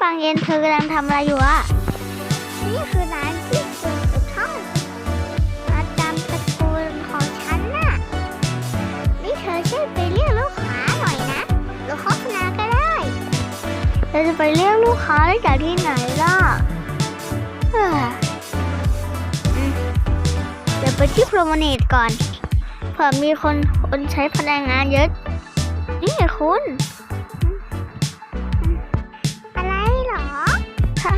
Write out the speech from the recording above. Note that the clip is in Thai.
ปางเย็นเธอกำลังทำอะไรอยู่อะนี่คือร้านที่สุดสุดช่องประจำตระกูลของฉันน่ะ นี่เธอช่วยไปเรียกลูกค้าหน่อยนะหรือโฆษณาก็ได้ เราจะไปเรียกลูกค้าได้จากที่ไหนล่ะเออืมเดี๋ยวไปที่โปรโมเนตก่อนเผื่อมีคนคนใช้พลังงานเยอะ นี่คุณ